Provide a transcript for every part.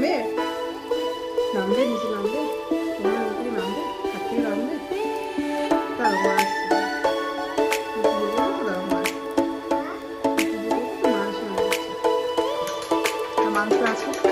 নামবে নামবে নিচে নামবে হয় উপরে নামবে নামবে মাংস আছে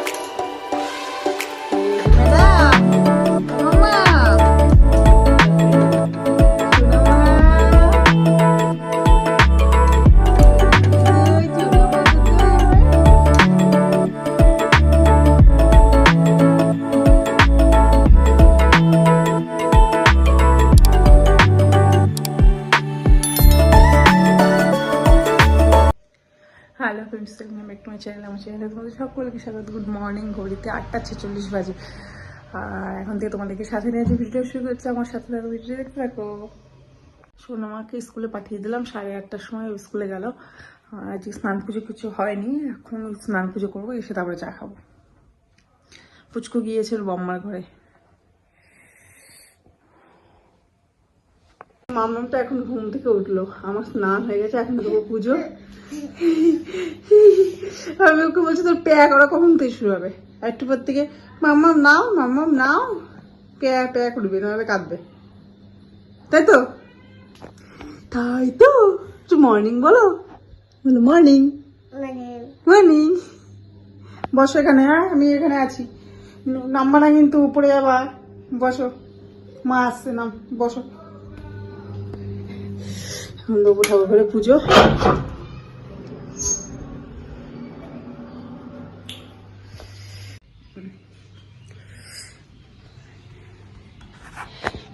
hello friends welcome back to my channel আমার চ্যানেলে তোমাদের সকলকে স্বাগত। গুড মর্নিং ঘড়িতে আটটা ছেচল্লিশ বাজে। আর এখন থেকে তোমাদেরকে সাথে নিয়ে যে ভিডিও শুরু করছে। আমার সাথে থাকো ভিডিও দেখতে থাকো। সোনামাকে স্কুলে পাঠিয়ে দিলাম, সাড়ে আটটার সময় স্কুলে গেল। আজকে স্নান পুজো কিছু হয়নি, এখন স্নান পুজো করব, এসে তারপরে চা খাব। পুচকু গিয়েছিল বম্মার ঘরে। মামলামটা এখন ঘুম থেকে উঠল। আমার স্নান হয়ে গেছে এখন দেবো পুজো। আমি ওকে বলছি তোর প্যা করা কখন থেকে শুরু হবে? একটু পর থেকে মাম্মাম নাও মাম্মাম নাও। প্যা প্যা করবে নাহলে কাঁদবে। তাই তো? তাই তো? একটু মর্নিং বলো। বলো মর্নিং মর্নিং বসো এখানে হ্যাঁ? আমি এখানে আছি। নাম্বার না কিন্তু উপরে যাবা বসো। মা আসছে নাম বসো। দেবো ঠাকুর ঘরে পুজো।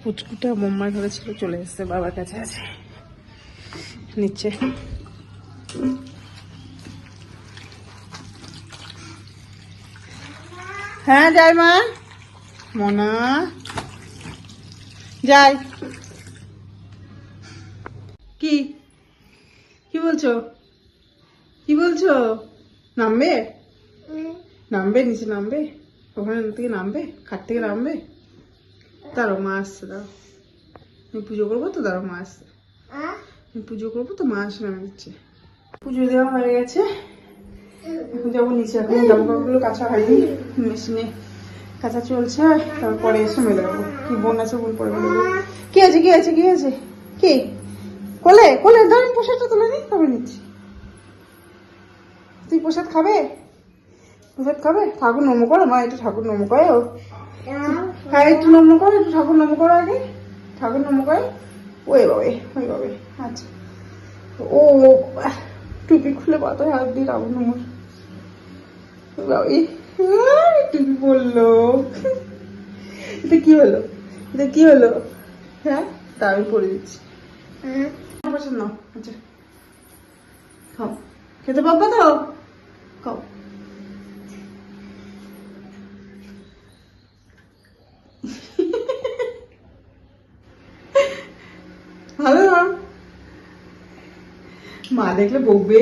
পুচকুটা বোম্মার ঘরে ছিল, চলে এসছে, বাবার কাছে আছে। নিচে হ্যাঁ যাই মা। মনা। যাই। কি? কি বলছো? কি বলছো? নামবে? নামবে, নিচে নামবে? ওখানে থেকে নামবে? খাট থেকে নামবে? দাঁড়াও, মা আসছে, দাঁড়াও। আমি পুজো করব তো, দাঁড়াও, মা আসছে। আমি পুজো করব তো, মা আসে নামে দিচ্ছে। পুজো দেওয়া হয়ে গেছে। এখন যাব নিচে, এখন জামা কাপড়গুলো কাঁচা হয়নি, মেশিনে কাঁচা চলছে। তারপরে এসে মেলে দেবো কি বোন আছে, বোন পরে মেলে দেবো কি আছে কি আছে কি আছে? কি? কোলে কোলে ধরেন প্রসাদটা তুলে নিই তবে নিচ্ছি। তুই প্রসাদ খাবে? প্রসাদ খাবে? ঠাকুর নমো করো মা একটু ঠাকুর নমো করে। ও হ্যাঁ একটু নমো করো একটু ঠাকুর নমো করো আগে। ঠাকুর নমো করে। ওই বাবে ওই বাবে আচ্ছা। ও টুপি খুলে পাতায় হাত দিয়ে ঠাকুর নমো। বাবাই আহ, টুপি পড়ল এটা কি হলো? এটা কি হলো? হ্যাঁ তা আমি পরে দিচ্ছি। পছন্দ আচ্ছা। খাও। খেতে পাবো তো খাও। ভালো মা দেখলে বকবে।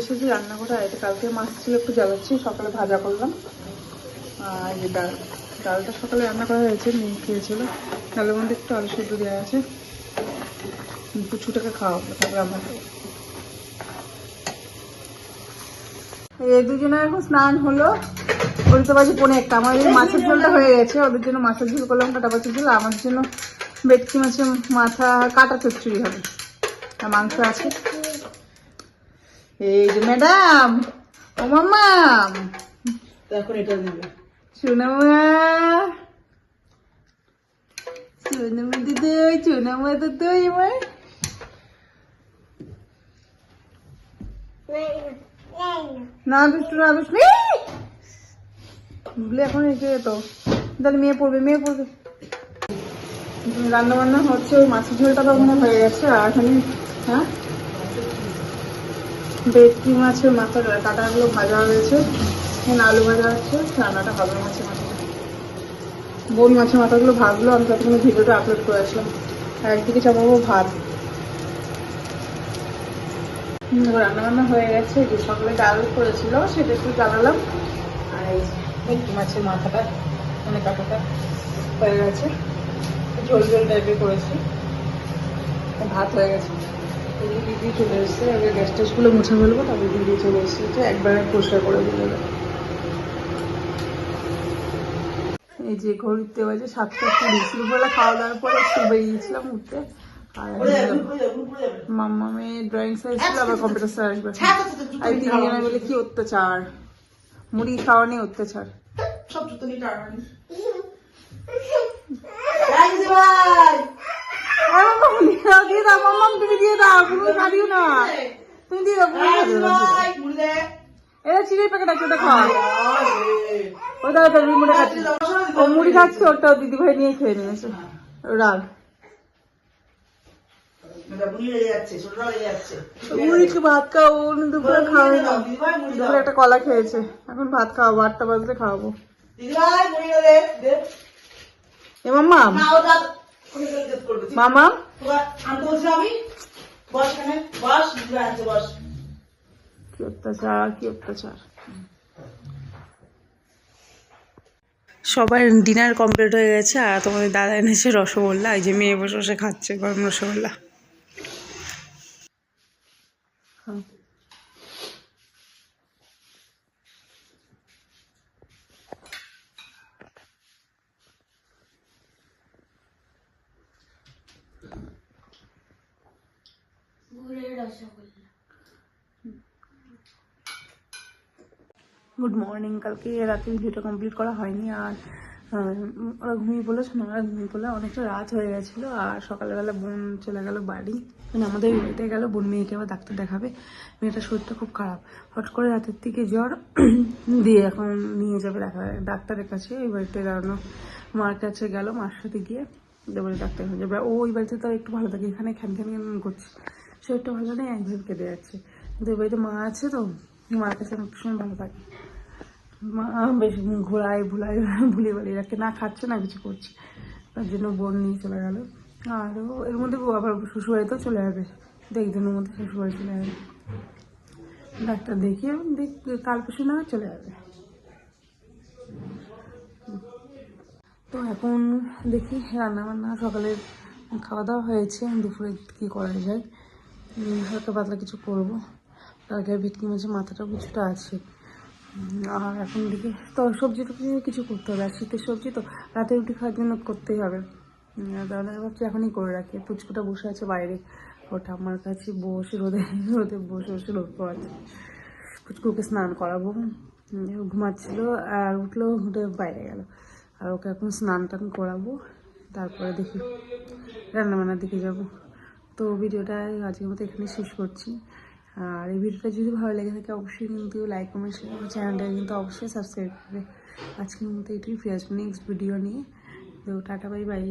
এসেছি রান্না করে এটা কালকে মাছ ছিল, একটু জ্বালাচ্ছি, সকালে ভাজা করলাম। আর ডাল ডালটা সকালে রান্না করা হয়েছে মেয়ে খেয়েছিল। ডালের মধ্যে একটু আলু সেদ্ধ দেওয়া আছে। পুচুটাকে খাওয়াবো তারপরে আমরা। এই দুজনে এখন স্নান হলো উল্টো বাজে পনে একটা। আমার এই মাছের ঝোলটা হয়ে গেছে ওদের জন্য মাছের ঝোল করলাম কাটা মাছের ঝোল। আমার জন্য বেটকি মাছের মাথা কাটা চচ্চড়ি হবে। আর মাংস আছে। এই যে ম্যাডাম ও মাম্মাম। এখন এটা দিবে সোনামা সোনামা দিদি সোনামা দিদি আমার না দুষ্টু না দুষ্টু বলে এখন এসে যেত তাহলে মেয়ে পড়বে মেয়ে পড়বে। রান্না বান্না হচ্ছে মাছের ঝোলটা তো হয়ে গেছে, আর এখানে হ্যাঁ? বেটকি মাছের মাথার কাটাগুলো ভাজা হয়েছে। এখানে আলু ভাজা হচ্ছে, রান্নাটা হবে মাছের মাথাটা বোন মাছের মাথাগুলো ভাজলো আমি ততক্ষণ ভিডিওটা আপলোড করে আসলাম। আর একদিকে চাপাবো ভাত। রান্না বান্না হয়ে গেছে যে সকালে ডাল করেছিল, সেটা একটু জ্বালালাম। আর এই মাছের মাথাটা মানে কাটাটা হয়ে গেছে। ঝোল ঝোল টাইপের করেছি। ভাত হয়ে গেছে। দিদি চলে এসছে আগে গ্যাস ট্যাসগুলো মুছে ফেলব, তারপরে দিদি চলে এসছে, একবারে পরিষ্কার করে দিলে। এই যে ঘড়িতে বাজে সাতটা কুড়ি দুপুরবেলা খাওয়া দাওয়ার পরে একটু বেরিয়েছিলাম উঠতে আর ড্রয়িং স্যার এসেছিল আবার কম্পিউটার স্যার আসবে আর তিনজনে মিলে কি অত্যাচার? মুড়ি খাওয়া নিয়ে অত্যাচার। সব জুতো নিয়ে মাম্মা দিয়ে দাও, মাম্মাম তুমি দিয়ে দাও তুমি না। তুমি দিয়ে দাও এটা চিড়ের প্যাকেট আছে ওটা খাওয়া খাচ্ছি ও মুড়ি খাচ্ছে ওটাও দিদি ভাই নিয়ে খেয়ে নিয়েছে। রাগ। মুড়িকে ভাত খাওয়াবো দুপুরে খাওয়াবো না। দিদিভাই মুড়ি দাও। দুপুরে একটা কলা খেয়েছে। এখন ভাত খাওয়াবো আটটা খাওয়াবো এ মামা কি অত্যাচার কি অত্যাচার। সবার ডিনার কমপ্লিট হয়ে গেছে আর তোমাদের দাদা এনেছে রসগোল্লা, এই যে মেয়ে বসে বসে খাচ্ছে গরম রসগোল্লা হ্যাঁ। গুড মর্নিং কালকে রাতে ভিডিওটা কমপ্লিট করা হয়নি আর ওরা ঘুমিয়ে পড়ল ওরা ঘুমিয়ে পড়লে অনেকটা রাত হয়ে গেছিল আর সকালবেলা বোন চলে গেল বাড়ি। মানে আমাদের বাড়িতে গেল, বোন মেয়েকে আবার ডাক্তার দেখাবে। মেয়েটার শরীরটা খুব খারাপ। হট করে রাতের দিকে জ্বর দিয়ে এখন নিয়ে যাবে ডাক্তারের কাছে। ওই বাড়িতে দাঁড়ানো মার কাছে গেল, মার সাথে গিয়ে এবারে ডাক্তার হয়ে যাবে। ও ওই বাড়িতে তো একটু ভালো থাকে, এখানে খ্যান খ্যান খ্যান করছে। শরীরটা ভালো নেই একভাবে কেটে যাচ্ছে। কিন্তু ওই বাড়িতে মা আছে তো, মার কাছে অনেক সময় ভালো থাকে। বেশ ঘোরায়, ভুলায় ভুলিয়ে বাড়ি রাখে না খাচ্ছে, না কিছু করছে। তার জন্য বোন নিয়ে চলে গেল। আর এর মধ্যে আবার শ্বশুরবাড়িতেও চলে যাবে। দেখ দিনের মধ্যে শ্বশুরবাড়ি চলে যাবে। ডাক্তার দেখিয়ে দেখ, কাল পরশু না চলে যাবে। তো এখন দেখি রান্না বান্না সকালে খাওয়া দাওয়া হয়েছে, দুপুরে কী করা যায়। হালকা পাতলা কিছু করব। তার আগে ভেটকি মাছের মাথাটাও কিছুটা আছে। আর এখন দিকে তো সবজি টুকি কিছু করতে হবে, আর শীতের সবজি তো রাতে রুটি খাওয়ার জন্য করতেই হবে। দাদা ভাবছি এখনই করে রাখি। পুচকুটা বসে আছে বাইরে। ওটা আমার কাছে বসে, রোদে রোদে বসে বসে রোদ পোয়াচ্ছে পুচকুকে স্নান করাবো। ঘুমাচ্ছিল আর উঠল, উঠে বাইরে গেল। আর ওকে এখন স্নান টান করাবো। তারপরে দেখি রান্নাবান্নার দিকে যাব। তো ভিডিওটা আজকের মতো এখানে শেষ করছি। আর এই ভিডিওটা যদি ভালো লেগে থাকে, অবশ্যই কিন্তু লাইক কমেন্ট শেয়ার করবে চ্যানেলটাকে কিন্তু অবশ্যই সাবস্ক্রাইব করবে। আজকের মতো এটাই ফিরে আসব নেক্সট ভিডিও নিয়ে। তো টাটা বাই বাই